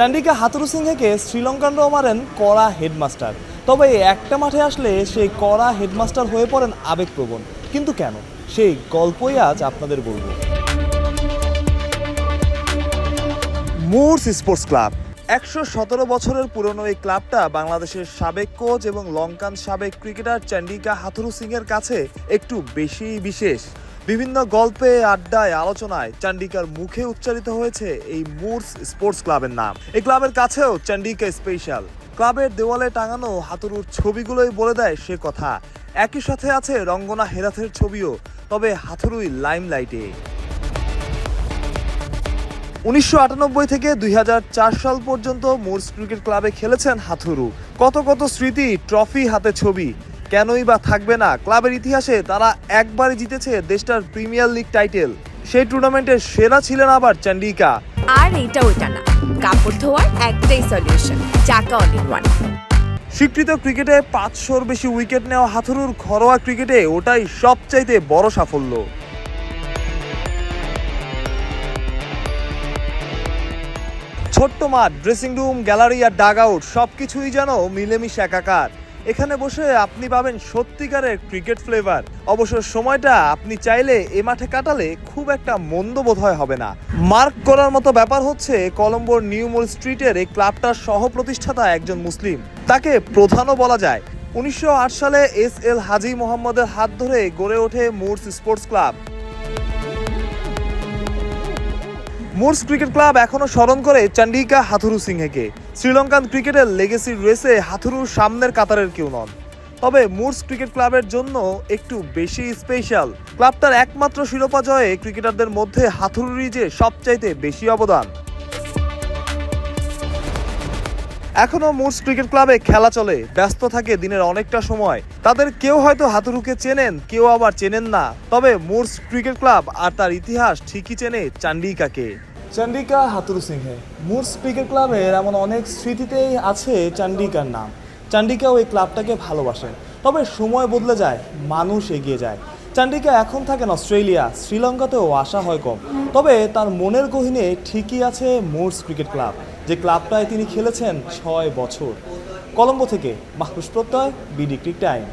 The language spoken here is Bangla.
চান্ডিকা হাতুরু সিংহেকে শ্রীলঙ্কানরাও মারেন কড়া হেডমাস্টার। তবে একটা মাঠে আসলে সেই কড়া হেডমাস্টার হয়ে পড়েন আবেগপ্রবণ। কিন্তু কেন? সেই গল্পই আজ আপনাদের বলব। Moors sports club. একশো সতেরো বছরের পুরনো এই ক্লাবটা বাংলাদেশের সাবেক কোচ এবং লঙ্কান সাবেক ক্রিকেটার চান্ডিকা হাথুরু সিংয়ের কাছে একটু বেশি বিশেষ। বিভিন্ন গল্পে, আড্ডায়, আলোচনায় চান্ডিকার মুখে উচ্চারিত হয়েছে এই মুরস স্পোর্টস ক্লাবের নাম। এই ক্লাবের কাছেও চান্ডিকা স্পেশাল। ক্লাবের দেওয়ালে টাঙানো হাতুরুর ছবিগুলোই বলে দেয় সে কথা। একই সাথে আছে রঙ্গনা হেরাথের ছবিও, তবে হাতুরুই লাইমলাইটে। উনিশশো আটানব্বই থেকে দুই হাজার চার সাল পর্যন্ত মুরস ক্রিকেট ক্লাবে খেলেছেন হাথুরু কত কত স্মৃতি, ট্রফি হাতে ছবি কেনই বা থাকবে না? ক্লাবের ইতিহাসে তারা একবারই জিতেছে দেশটার প্রিমিয়ার লিগ টাইটেল। সেই টুর্নামেন্টের সেরা ছিলেন আবার চান্ডিকা। আর এটা ওটা না। কাপড় ধোয়ার একটাই সলিউশন চাকা অল ইন ওয়ান স্বীকৃত ক্রিকেটে পাঁচশোর বেশি উইকেট নেওয়া হাথুরুর ঘরোয়া ক্রিকেটে ওটাই সবচাইতে বড় সাফল্য। ছোট্ট মাঠ ড্রেসিং রুম গ্যালারি আর ডাগ আউট সব কিছুই যেন মিলেমিশে একাকার। এখানে বসে আপনি পাবেন সত্যিকারের ক্রিকেট ফ্লেভার। অবশ্য সময়টা আপনি চাইলে এ মাঠে কাটালে খুব একটা মন্দ বোধ হয় হবে না। মার্ক করার মতো ব্যাপার হচ্ছে কলম্বোর নিউমোর স্ট্রিটের এই ক্লাবটার সহ প্রতিষ্ঠাতা একজন মুসলিম। তাকে প্রধানও বলা যায়। উনিশশো আট সালে এস এল হাজি মোহাম্মদের হাত ধরে গড়ে ওঠে Moors sports club. Moors cricket club এখনও স্মরণ করে চান্ডিকা হাথুরু সিংহেকে। শ্রীলঙ্কান ক্রিকেটের লেগেসি রেসে হাথুরুর সামনের কাতারের কেউ নন। তবে মুরস ক্রিকেট ক্লাবের জন্য একটু বেশি স্পেশাল ক্লাবটার একমাত্র শিরোপা জয়ে ক্রিকেটারদের মধ্যে হাথুরুরই যে সবচাইতে বেশি অবদান। এখনও মুরস ক্রিকেট ক্লাবে খেলা চলে, ব্যস্ত থাকে দিনের অনেকটা সময়। তাদের কেউ হয়তো হাতুরুকে চেনেন, কেউ আবার চেনেন না। তবে মুরস ক্রিকেট ক্লাব আর তার ইতিহাস ঠিকই চেনে চান্ডিকাকে। Chandika Hathurusingha. Moors cricket ক্লাবের এমন অনেক স্মৃতিতেই আছে চান্ডিকার নাম। চান্ডিকা ওই ক্লাবটাকে ভালোবাসেন তবে সময় বদলে যায়, মানুষ এগিয়ে যায়। চান্ডিকা এখন থাকেন অস্ট্রেলিয়া, শ্রীলঙ্কাতেও আসা হয় কম। তবে তার মনের গহিনে ঠিকই আছে মুরস ক্রিকেট ক্লাব, যে ক্লাবটায় তিনি খেলেছেন ছয় বছর। কলম্বো থেকে মাহফুজ প্রত্যয়, বিডি ক্রিক টাইম।